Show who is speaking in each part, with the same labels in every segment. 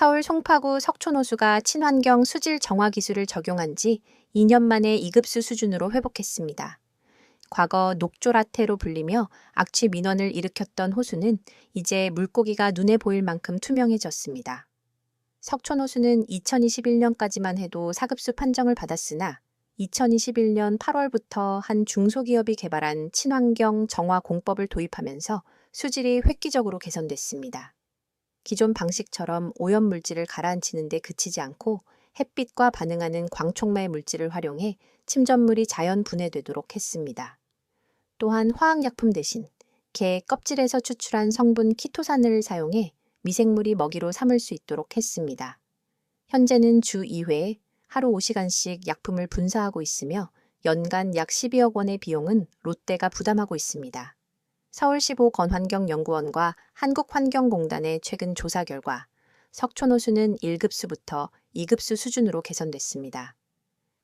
Speaker 1: 서울 송파구 석촌호수가 친환경 수질 정화 기술을 적용한 지 2년 만에 2급수 수준으로 회복했습니다. 과거 녹조라테로 불리며 악취 민원을 일으켰던 호수는 이제 물고기가 눈에 보일 만큼 투명해졌습니다. 석촌호수는 2021년까지만 해도 4급수 판정을 받았으나 2021년 8월부터 한 중소기업이 개발한 친환경 정화 공법을 도입하면서 수질이 획기적으로 개선됐습니다. 기존 방식처럼 오염 물질을 가라앉히는 데 그치지 않고 햇빛과 반응하는 광촉매 물질을 활용해 침전물이 자연 분해되도록 했습니다. 또한 화학약품 대신 개 껍질에서 추출한 성분 키토산을 사용해 미생물이 먹이로 삼을 수 있도록 했습니다. 현재는 주 2회 하루 5시간씩 약품을 분사하고 있으며 연간 약 12억 원의 비용은 롯데가 부담하고 있습니다. 서울시보 건환경연구원과 한국환경공단의 최근 조사 결과 석촌호수는 1급수부터 2급수 수준으로 개선됐습니다.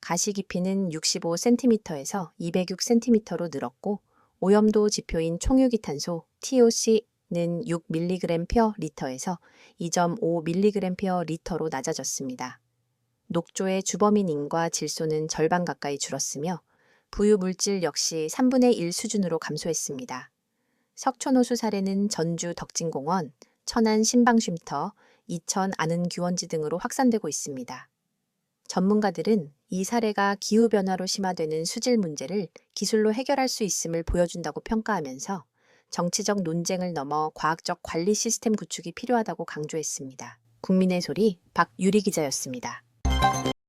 Speaker 1: 가시 깊이는 65cm에서 206cm로 늘었고 오염도 지표인 총유기탄소 TOC는 6mg/리터에서 2.5mg/리터로 낮아졌습니다. 녹조의 주범인 인과 질소는 절반 가까이 줄었으며 부유 물질 역시 3분의 1 수준으로 감소했습니다. 석촌호수 사례는 전주 덕진공원, 천안 신방쉼터, 이천 아는규원지 등으로 확산되고 있습니다. 전문가들은 이 사례가 기후변화로 심화되는 수질 문제를 기술로 해결할 수 있음을 보여준다고 평가하면서 정치적 논쟁을 넘어 과학적 관리 시스템 구축이 필요하다고 강조했습니다. 국민의 소리 박유리 기자였습니다.